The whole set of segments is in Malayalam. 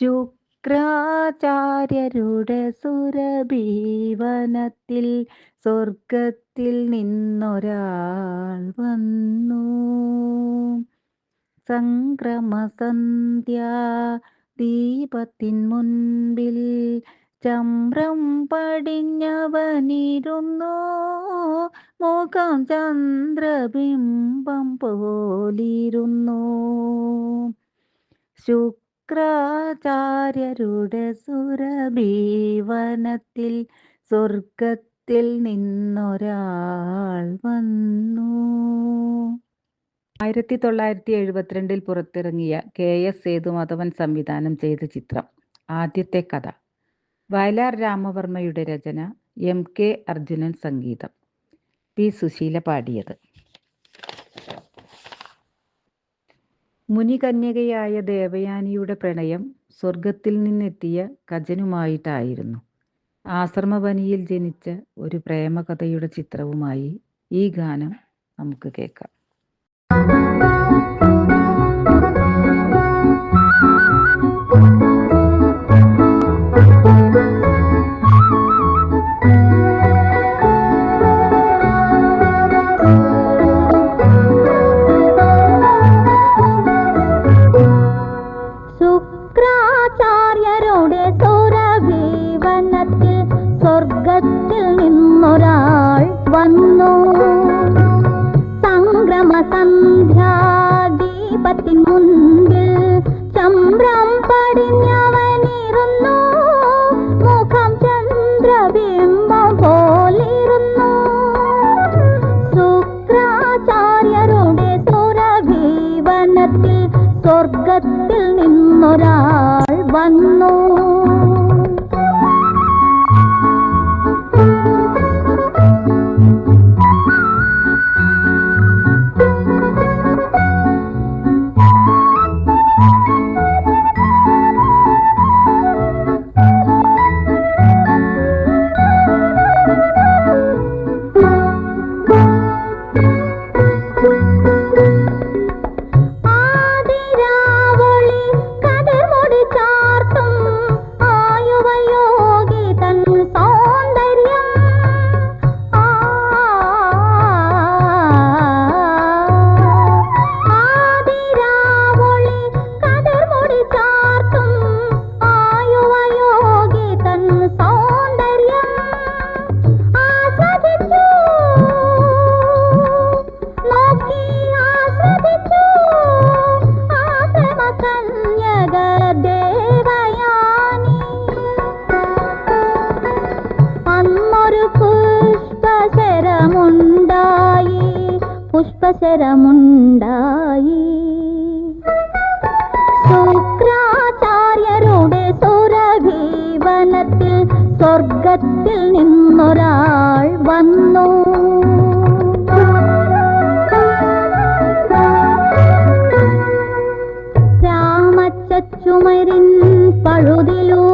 ശുക്രാചാര്യരുടെ സുരഭീവനത്തിൽ സ്വർഗത്തിൽ നിന്നൊരാൾ വന്നു. സംക്രമസന്ധ്യ ദീപത്തിൻ മുൻപിൽ ചമ്രം പടിഞ്ഞവനിരുന്നു. മുഖം ചന്ദ്രബിംബം പോലിരുന്നു. ശുക്രാചാര്യരുടെ സുരഭീവനത്തിൽ സ്വർഗത്തിൽ നിന്നൊരാൾ വന്നു. ആയിരത്തി തൊള്ളായിരത്തി എഴുപത്തിരണ്ടിൽ പുറത്തിറങ്ങിയ കെ എസ് സേതുമാധവൻ സംവിധാനം ചെയ്ത ചിത്രം. ആദ്യത്തെ കഥ. വയലാർ രാമവർമ്മയുടെ രചന എം കെ അർജുനൻ സംഗീതം. പി സുശീല പാടിയത്. മുനികന്യകയായ ദേവയാനിയുടെ പ്രണയം സ്വർഗത്തിൽ നിന്നെത്തിയ കജനുമായിട്ടായിരുന്നു. ആശ്രമവനിയിൽ ജനിച്ച ഒരു പ്രേമകഥയുടെ ചിത്രവുമായി ഈ ഗാനം നമുക്ക് കേൾക്കാം. നിന്നൊരാൾ വന്നു. സംക്രമ സന്ധ്യാദീപത്തിൻ മുൻപിൽ ചമ്രം പടിഞ്ഞവനിരുന്നു. മുഖം ചന്ദ്രബിംബം പോലിരുന്നു. ശുക്രാചാര്യരുടെ സുരഭീവനത്തിൽ സ്വർഗത്തിൽ നിന്നൊരാൾ വന്നു. പുഷ്പശരമുണ്ടായി ശുക്രാചാര്യരുടെ സുരഭീവനത്തിൽ സ്വർഗത്തിൽ നിന്നൊരാൾ വന്നു. രാമച്ചുമരിൻ പഴുതിലൂടെ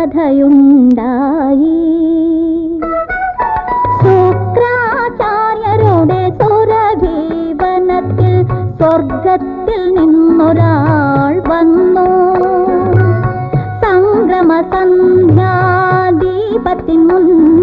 കഥയുണ്ടായി. ശുക്രാചാര്യരുടെ സുരഭീവനത്തിൽ സ്വർഗത്തിൽ നിന്നൊരാൾ വന്നു. മുൻ